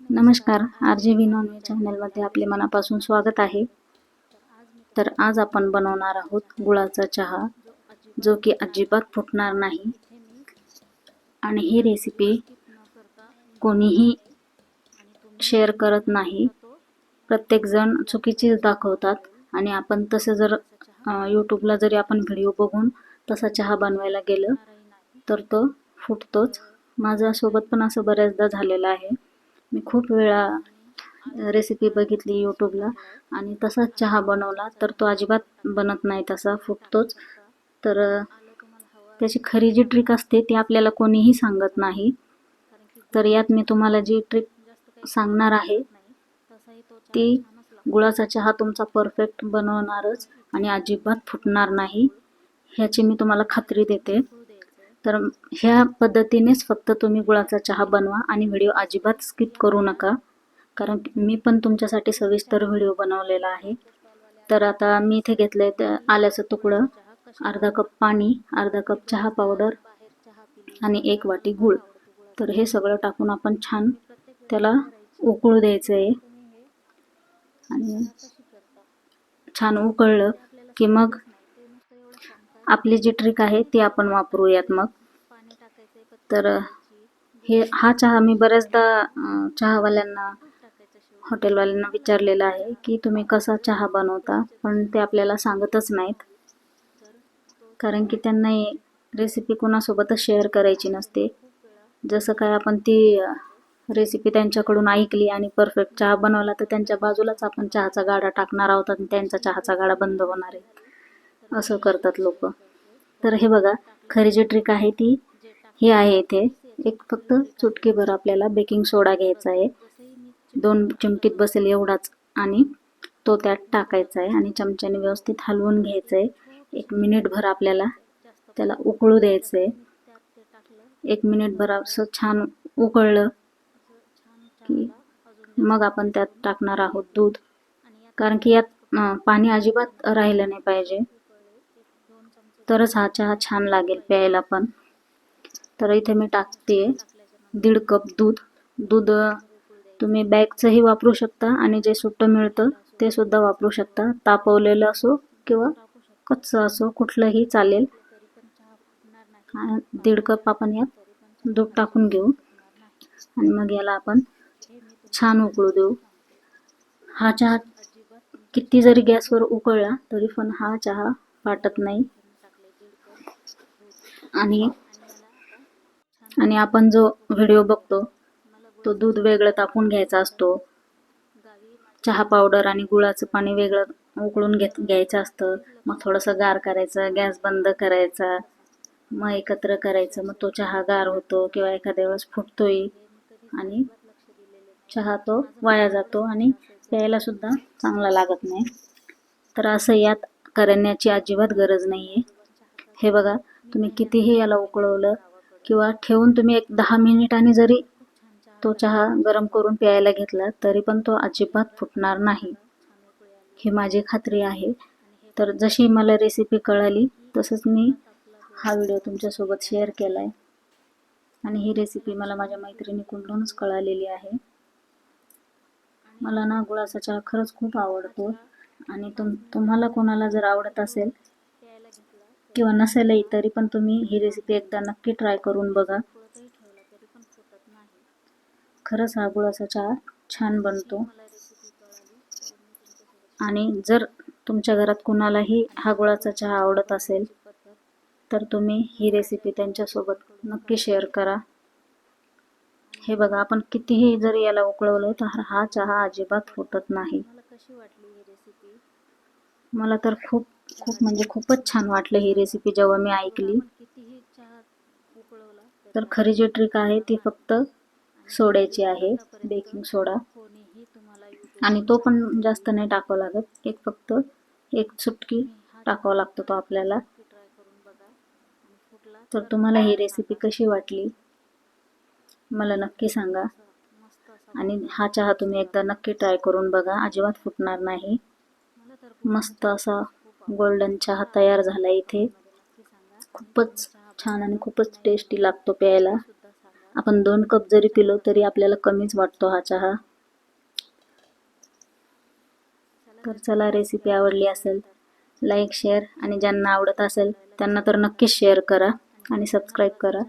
नमस्कार. R J V non veg चॅनलमध्ये आपले मनापासून स्वागत आहे. तर आज आपण बनवणार आहोत गुळाचा चहा जो की अजिबात फुटणार नाही. आणि ही रेसिपी कोणीही शेअर करत नाही. प्रत्येकजण चुकीचीच दाखवतात. आणि आपण तसं जर यूट्यूबला जरी आपण व्हिडिओ बघून तसा चहा बनवायला गेलं तर तो फुटतोच. माझ्यासोबत पण असं बऱ्याचदा झालेलं आहे. मी खूप वेळा रेसिपी बघितली यूट्यूबला आणि तसाच चहा बनवला तर तो अजिबात बनत नाही तसा फुटतोच तर त्याची खरी जी ट्रिक असते ती आपल्याला कोणीही सांगत नाही. तर यात मी तुम्हाला जी ट्रिक सांगणार आहे ती गुळाचा चहा तुमचा परफेक्ट बनवणारच आणि अजिबात फुटणार नाही. ह्याची मी तुम्हाला खात्री देते. तर ह्या पद्धतीनेच फक्त तुम्ही गुळाचा चहा बनवा आणि व्हिडिओ अजिबात स्किप करू नका. कारण मी पण तुमच्यासाठी सविस्तर व्हिडिओ बनवलेला आहे. तर आता मी इथे घेतलंय ते आल्याचं तुकडं अर्धा कप पाणी अर्धा कप चहा पावडर आणि एक वाटी गूळ. तर हे सगळं टाकून आपण छान त्याला उकळू द्यायचं आहे आणि छान उकळलं की मग आपली जी ट्रिक आहे ती आपण वापरूयात मग. तर हे हा चहा मी बऱ्याचदा चहावाल्यांना हॉटेलवाल्यांना विचारलेलं आहे की तुम्ही कसा चहा बनवता? पण ते आपल्याला सांगतच नाहीत. कारण की त्यांना रेसिपी कोणासोबतच शेअर करायची नसते. जसं काय आपण ती रेसिपी त्यांच्याकडून ऐकली आणि परफेक्ट चहा बनवला तर त्यांच्या बाजूलाच आपण चहाचा गाडा टाकणार आहोत आणि त्यांचा चहाचा गाडा बंद होणार आहे. असं करतात लोक. तर हे बघा खरी जी ट्रिक आहे ती हे आहे इथे. एक फक्त चुटकीभर आपल्याला बेकिंग सोडा घ्यायचा आहे. दोन चिमटीत बसेल एवढाच आणि तो त्यात टाकायचा आहे आणि चमच्याने व्यवस्थित हलवून घ्यायचं आहे. एक मिनिटभर आपल्याला त्याला उकळू द्यायचं आहे. एक मिनिटभर असं छान उकळलं की मग आपण त्यात टाकणार आहोत दूध. कारण की यात पाणी अजिबात राहिलं नाही पाहिजे. तरच हा चहा छान लागेल प्यायला पण. तर इथे मी टाकते दीड कप दूध. दूध तुम्ही बॅगचंही वापरू शकता आणि जे सुट्टं मिळतं ते सुद्धा वापरू शकता. तापवलेलं असो किंवा कच्चं असो कुठलंही चालेल. दीड कप आपण यात दूध टाकून घेऊ. आणि मग याला आपण छान उकळू देऊ. हा चहा किती जरी गॅसवर उकळला तरी पण हा चहा वाटत नाही. आणि आणि आपण जो व्हिडिओ बघतो तो दूध वेगळं तापून घ्यायचा असतो. चहा पावडर आणि गुळाचं पाणी वेगळं उकळून घेत घ्यायचं असतं. मग थोडंसं गार करायचं गॅस बंद करायचा. मग एकत्र करायचं. मग तो चहा गार होतो किंवा एखाद्या वेळेस फुटतोही. आणि चहा तो वाया जातो आणि प्यायला सुद्धा चांगला लागत नाही. तर असं यात करण्याची अजिबात गरज नाही आहे हे बघा तुम्ही कितीही याला उकळवलं किंवा ठेवून तुम्ही एक दहा मिनिटांनी जरी तो चहा गरम करून प्यायला घेतला तरी पण तो अजिबात फुटणार नाही. ही माझी खात्री आहे. तर जशी मला रेसिपी कळाली तसंच मी हा व्हिडिओ तुमच्यासोबत शेअर केला आहे आणि ही रेसिपी मला माझ्या मैत्रिणीकडूनच कळालेली आहे. मला ना गुळाचा चहा खरंच खूप आवडतो. आणि तुम तुम्हाला कोणाला जर आवडत असेल किंवा नसेलही तरी पण तुम्ही ही रेसिपी एकदा नक्की ट्राय करून बघा. खरंच हा गुळाचा चहा छान बनतो. आणि जर तुमच्या घरात कुणालाही हा गुळाचा चहा आवडत असेल तर तुम्ही ही रेसिपी त्यांच्यासोबत नक्की शेअर करा. हे बघा आपण कितीही जर याला उकळवलं तर हा चहा अजिबात फुटत नाही. मला तर खूप खूप म्हणजे खूपच छान वाटलं ही रेसिपी जेव्हा मी ऐकली. तर खरी जी ट्रिक आहे ती फक्त सोड्याची आहे बेकिंग सोडा आणि तो पण जास्त नाही टाकावा लागत एक फक्त एक चुटकी टाकावा लागतो तो आपल्याला. तर तुम्हाला ही रेसिपी कशी वाटली? मला नक्की सांगा. आणि हा चहा तुम्ही एकदा नक्की ट्राय करून बघा अजिबात फुटणार नाही. मस्त असा गोल्डन चहा तयार झाला इथे. खूपच छान आणि खूपच टेस्टी लागतो प्यायला. आपण दोन कप जरी पिलो तरी आपल्याला कमीच वाटतो हा. चहा तर चला रेसिपी आवडली असेल लाईक शेअर आणि ज्यांना आवडत असेल त्यांना तर नक्कीच शेअर करा आणि सबस्क्राईब करा.